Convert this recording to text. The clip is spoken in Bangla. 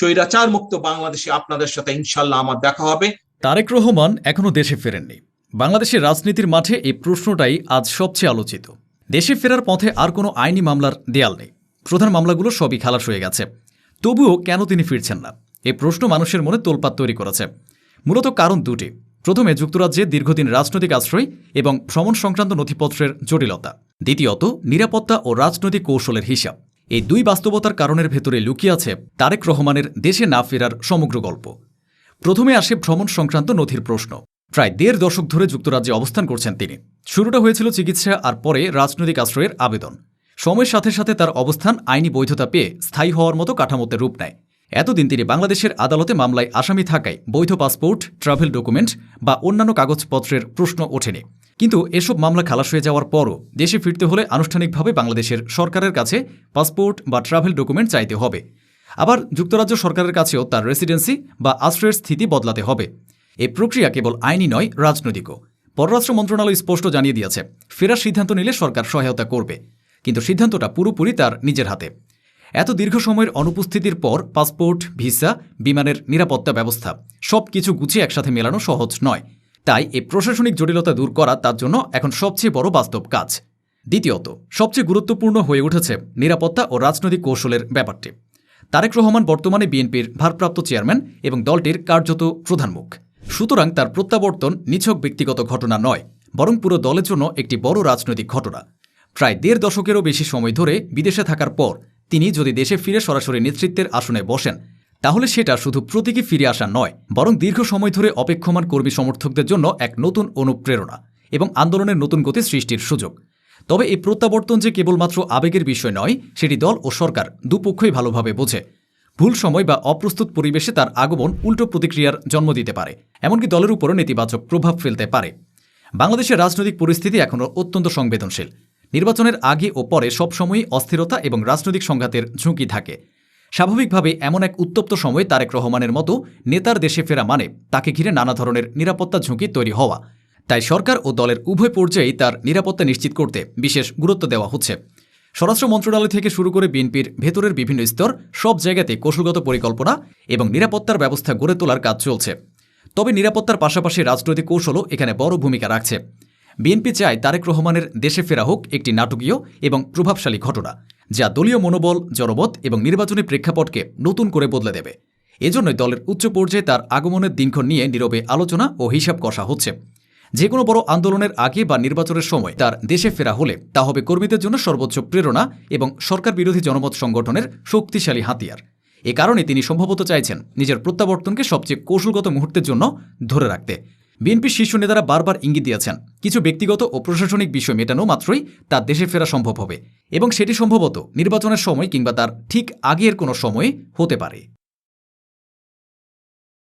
স্বৈরাচার মুক্ত বাংলাদেশে আপনাদের সাথে ইনশাল্লাহ আমার দেখা হবে। তারেক রহমান এখনও দেশে ফেরেননি। বাংলাদেশের রাজনীতির মাঠে এই প্রশ্নটাই আজ সবচেয়ে আলোচিত। দেশে ফেরার পথে আর কোনো আইনি মামলার দেয়াল নেই। প্রধান মামলাগুলো সবই খালাস হয়ে গেছে। তবুও কেন তিনি ফিরছেন না? এই প্রশ্ন মানুষের মনে তোলপাত তৈরি করেছে। মূলত কারণ দুটি। প্রথমে যুক্তরাজ্যে দীর্ঘদিন রাজনৈতিক আশ্রয় এবং ভ্রমণ সংক্রান্ত নথিপত্রের জটিলতা। দ্বিতীয়ত, নিরাপত্তা ও রাজনৈতিক কৌশলের হিসাব। এই দুই বাস্তবতার কারণের ভেতরে লুকিয়ে আছে তারেক রহমানের দেশে না ফেরার সমগ্র গল্প। প্রথমে আসে ভ্রমণ সংক্রান্ত নথির প্রশ্ন। প্রায় দেড় দশক ধরে যুক্তরাজ্যে অবস্থান করছেন তিনি। শুরুটা হয়েছিল চিকিৎসা আর পরে রাজনৈতিক আশ্রয়ের আবেদন। সময়ের সাথে সাথে তার অবস্থান আইনি বৈধতা পেয়ে স্থায়ী হওয়ার মতো কাঠামোতে রূপ নেয়। এতদিন তিনি বাংলাদেশের আদালতে মামলায় আসামি থাকায় বৈধ পাসপোর্ট, ট্রাভেল ডকুমেন্ট বা অন্যান্য কাগজপত্রের প্রশ্ন ওঠেনি। কিন্তু এসব মামলা খালাস হয়ে যাওয়ার পরও দেশে ফিরতে হলে আনুষ্ঠানিকভাবে বাংলাদেশের সরকারের কাছে পাসপোর্ট বা ট্রাভেল ডকুমেন্ট চাইতে হবে। আবার যুক্তরাজ্য সরকারের কাছেও তার রেসিডেন্সি বা আশ্রয়ের স্থিতি বদলাতে হবে। এই প্রক্রিয়া কেবল আইনি নয়, রাজনৈতিকও। পররাষ্ট্র মন্ত্রণালয় স্পষ্ট জানিয়ে দিয়েছে, ফেরার সিদ্ধান্ত নিলে সরকার সহায়তা করবে। কিন্তু সিদ্ধান্তটা পুরোপুরি তার নিজের হাতে। এত দীর্ঘ সময়ের অনুপস্থিতির পর পাসপোর্ট, ভিসা, বিমানের নিরাপত্তা ব্যবস্থা সব কিছু গুছিয়ে একসাথে মেলানো সহজ নয়। তাই এই প্রশাসনিক জটিলতা দূর করা তার জন্য এখন সবচেয়ে বড় বাস্তব কাজ। দ্বিতীয়ত, সবচেয়ে গুরুত্বপূর্ণ হয়ে উঠেছে নিরাপত্তা ও রাজনৈতিক কৌশলের ব্যাপারটি। তারেক রহমান বর্তমানে বিএনপির ভারপ্রাপ্ত চেয়ারম্যান এবং দলটির কার্যত প্রধান মুখ। সুতরাং তার প্রত্যাবর্তন নিছক ব্যক্তিগত ঘটনা নয়, বরং পুরো দলের জন্য একটি বড় রাজনৈতিক ঘটনা। প্রায় দেড় দশকেরও বেশি সময় ধরে বিদেশে থাকার পর তিনি যদি দেশে ফিরে সরাসরি নেতৃত্বের আসনে বসেন, তাহলে সেটা শুধু প্রতীকী ফিরে আসা নয়, বরং দীর্ঘ সময় ধরে অপেক্ষমান কর্মী সমর্থকদের জন্য এক নতুন অনুপ্রেরণা এবং আন্দোলনের নতুন গতি সৃষ্টির সুযোগ। তবে এই প্রত্যাবর্তন যে কেবলমাত্র আবেগের বিষয় নয়, সেটি দল ও সরকার দুপক্ষই ভালোভাবে বোঝে। ভুল সময় বা অপ্রস্তুত পরিবেশে তার আগমন উল্টো প্রতিক্রিয়ার জন্ম দিতে পারে, এমনকি দলের উপরও নেতিবাচক প্রভাব ফেলতে পারে। বাংলাদেশের রাজনৈতিক পরিস্থিতি এখনও অত্যন্ত সংবেদনশীল। নির্বাচনের আগে ও পরে সবসময়ই অস্থিরতা এবং রাজনৈতিক সংঘাতের ঝুঁকি থাকে। স্বাভাবিকভাবে এমন এক উত্তপ্ত সময়ে তারেক রহমানের মতো নেতার দেশে ফেরা মানে তাকে ঘিরে নানা ধরনের নিরাপত্তা ঝুঁকি তৈরি হওয়া। তাই সরকার ও দলের উভয় পর্যায়েই তার নিরাপত্তা নিশ্চিত করতে বিশেষ গুরুত্ব দেওয়া হচ্ছে। স্বরাষ্ট্র মন্ত্রণালয় থেকে শুরু করে বিএনপির ভেতরের বিভিন্ন স্তর সব জায়গাতে কৌশলগত পরিকল্পনা এবং নিরাপত্তার ব্যবস্থা গড়ে তোলার কাজ চলছে। তবে নিরাপত্তার পাশাপাশি রাজনৈতিক কৌশলও এখানে বড় ভূমিকা রাখছে। বিএনপি চায় তারেক রহমানের দেশে ফেরা হোক একটি নাটকীয় এবং প্রভাবশালী ঘটনা, যা দলীয় মনোবল, জনমত এবং নির্বাচনী প্রেক্ষাপটকে নতুন করে বদলে দেবে। এজন্যই দলের উচ্চ পর্যায়ে তার আগমনের দিনক্ষণ নিয়ে নীরবে আলোচনা ও হিসাব কষা হচ্ছে। যে কোনো বড় আন্দোলনের আগে বা নির্বাচনের সময় তার দেশে ফেরা হলে তা হবে কর্মীদের জন্য সর্বোচ্চ প্রেরণা এবং সরকার বিরোধী জনমত সংগঠনের শক্তিশালী হাতিয়ার। এ কারণে তিনি সম্ভবত চাইছেন নিজের প্রত্যাবর্তনকে সবচেয়ে কৌশলগত মুহূর্তের জন্য ধরে রাখতে। বিএনপির শীর্ষ নেতারা বারবার ইঙ্গিত দিয়েছেন, কিছু ব্যক্তিগত ও প্রশাসনিক বিষয় মেটানো মাত্রই তার দেশে ফেরা সম্ভব হবে এবং সেটি সম্ভবত নির্বাচনের সময় কিংবা তার ঠিক আগের কোনো সময়ে হতে পারে।